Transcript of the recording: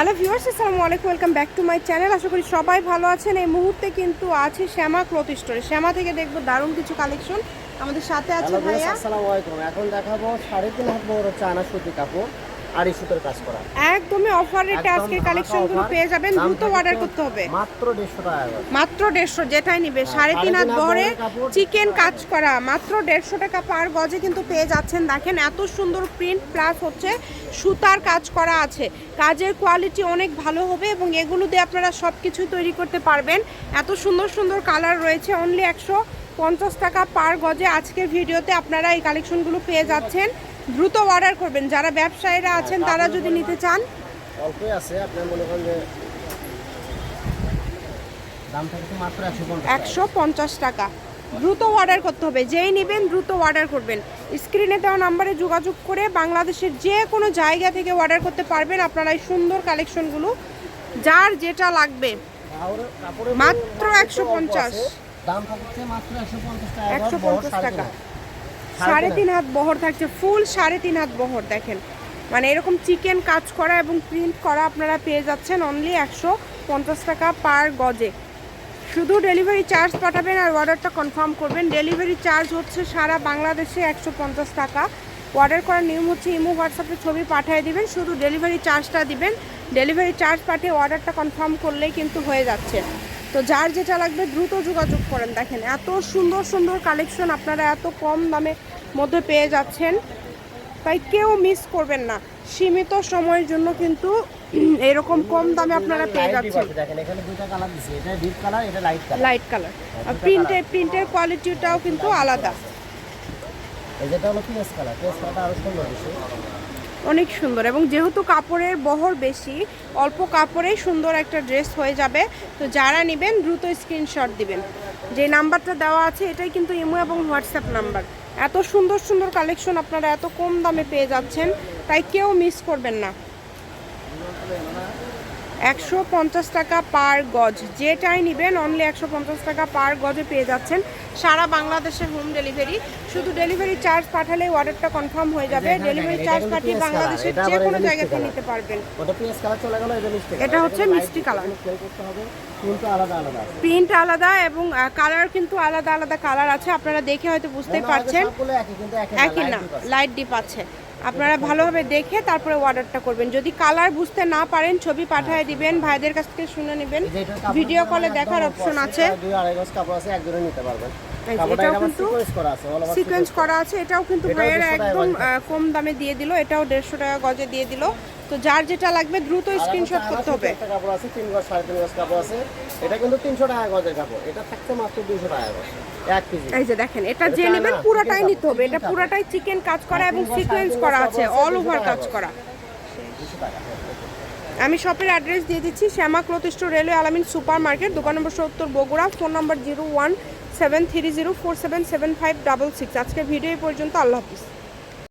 Hello viewers আসসালামু আলাইকুম welcome back to my channel. আশা করি সবাই ভালো আছেন। এই মুহূর্তে কিন্তু আছে শ্যামা ক্লথ স্টোরে। শ্যামা থেকে দেখব দারুণ কিছু কালেকশন। আমাদের সাথে আছে ভাইয়া। আসসালামু আলাইকুম। এখন দেখাবো সাড়ে তিন হাত বড় চানা সুতি কাপড়। আড়ি সুতোর কাজ করা। একদমই অফার রেটে আজকের কালেকশনগুলো পেয়ে যাবেন দ্রুত অর্ডার করতে হবে। মাত্র দেড়শো টাকা মাত্র দেড়শো যেটাই নিবে সাড়ে তিন হাত কাপড়। চিকেন কাজ করা মাত্র দেড়শো টাকা পার গজে কিন্তু পেয়ে যাচ্ছেন। দেখেন এত সুন্দর প্রিন্ট প্লাস হচ্ছে সুতার কাজ করা আছে। কাজের কোয়ালিটি অনেক ভালো হবে এবং এগুলো দিয়ে আপনারা সব কিছুই তৈরি করতে পারবেন। এত সুন্দর সুন্দর কালার রয়েছে অনলি একশো পঞ্চাশ টাকা পার গজে আজকের ভিডিওতে আপনারা এই কালেকশনগুলো পেয়ে যাচ্ছেন। দ্রুত অর্ডার করবেন। যারা ব্যবসায়ীরা আছেন তারা যদি নিতে চান। অল্পই আছে আপনার মনে করেন যে একশো পঞ্চাশ টাকা। দ্রুত অর্ডার করতে হবে। যেই নেবেন দ্রুত অর্ডার করবেন। স্ক্রিনে দেওয়া নাম্বারে যোগাযোগ করে বাংলাদেশের যে কোনো জায়গা থেকে অর্ডার করতে পারবেন আপনারা এই সুন্দর কালেকশনগুলো যার যেটা লাগবে। মাত্র অল্প 150 আছে। দাম থাকছে মাত্র একশো পঞ্চাশ একশো পঞ্চাশ টাকা। সাড়ে তিন হাত বহর থাকছে ফুল সাড়ে তিন হাত বহর দেখেন। মানে এরকম চিকেন কাজ করা এবং প্রিন্ট করা আপনারা পেয়ে যাচ্ছেন অনলি একশো পঞ্চাশ টাকা পার গজে। শুধু ডেলিভারি চার্জ পাঠাবেন আর অর্ডারটা কনফার্ম করবেন। ডেলিভারি চার্জ হচ্ছে সারা বাংলাদেশে একশো পঞ্চাশ টাকা। অর্ডার করার নিয়ম হচ্ছে ইমো হোয়াটসঅ্যাপে ছবি পাঠিয়ে দিবেন শুধু ডেলিভারি চার্জটা দিবেন। ডেলিভারি চার্জ পাঠিয়ে অর্ডারটা কনফার্ম করলেই কিন্তু হয়ে যাচ্ছে। তো যার যেটা লাগবে দ্রুত যোগাযোগ করেন। দেখেন এত সুন্দর সুন্দর কালেকশন আপনারা এত কম দামে মধ্যে পেয়ে যাচ্ছেন। তাই কেউ মিস করবেন না। সীমিত সময়ের জন্য কিন্তু এরকম কম দামে আপনারা পেয়ে যাচ্ছেন। লাইট কালার আর প্রিন্টের প্রিন্টের কোয়ালিটিটাও কিন্তু আলাদা। হলো কালার কালারটা আরও সুন্দর অনেক সুন্দর এবং যেহেতু কাপড়ের বহর বেশি, অল্প কাপড়েই সুন্দর একটা ড্রেস হয়ে যাবে। তো যারা নেবেন, দ্রুত স্ক্রিনশট দিবেন। যে নাম্বারটা দেওয়া আছে, এটাই কিন্তু ইমো এবং হোয়াটসঅ্যাপ নাম্বার। এত সুন্দর সুন্দর কালেকশন আপনারা এত কম দামে পেয়ে যাচ্ছেন, তাই কেউ মিস করবেন না। একশো পঞ্চাশ টাকা পার গজ। যেটাই নেবেন অনলি একশো পঞ্চাশ টাকা পার গজে পেয়ে যাচ্ছেন সারা বাংলাদেশে হোম ডেলিভারি শুধু ডেলিভারি চার্জ পাঠালে অর্ডারটা কনফার্ম হয়ে যাবে। ডেলিভারি চার্জ এটা পাঠিয়ে বাংলাদেশের যে কোনো এটা জায়গা মিষ্টি থেকে color। নিতে পারবেন এটা হচ্ছে মিষ্টি কালার। প্রিন্ট আলাদা এবং কালার কিন্তু আলাদা আলাদা কালার আছে। আপনারা দেখে হয়তো বুঝতেই হয় পারছেন। একই না। লাইট ডিপ আছে। আপনারা ভালোভাবে দেখে তারপরে অর্ডারটা করবেন। যদি কালার বুঝতে না পারেন ছবি পাঠিয়ে দিবেন ভাইদের কাছ থেকে শুনে নেবেন। ভিডিও কলে দেখার অপশন আছে। দুই আড়াই গজ কাপড় আছে একজনে নিতে পারবেন। এটাও এটা কিন্তু করা আছে সিকোয়েন্স করা আছে। এটাও কিন্তু ভাইয়েরা একদম কম দামে দিয়ে দিল এটাও দেড়শো টাকা গজে দিয়ে দিল। তো যার যেটা লাগবে দ্রুত স্ক্রিনশট করতে হবে। কাপড় আছে তিন গজ সাড়ে তিন গজ কাপড় আছে। এটা কিন্তু তিনশো টাকা গজের কাপড়। এটা থাকতে মাত্র দুইশো টাকা গজ এই যে দেখেন এটা যে নেবেন পুরোটাই নিতে হবে। এটা। পুরোটাই চিকেন কাজ করা এবং সিকোয়েন্স করা আছে অল ওভার কাজ করা। আমি শপের অ্যাড্রেস দিয়ে দিচ্ছি Shyama cloth railway Alamin super market দোকান নম্বর সত্তর Bogura phone number zero one seven three zero four seven seven five double six আজকের ভিডিও পর্যন্ত আল্লাহ হাফিজ।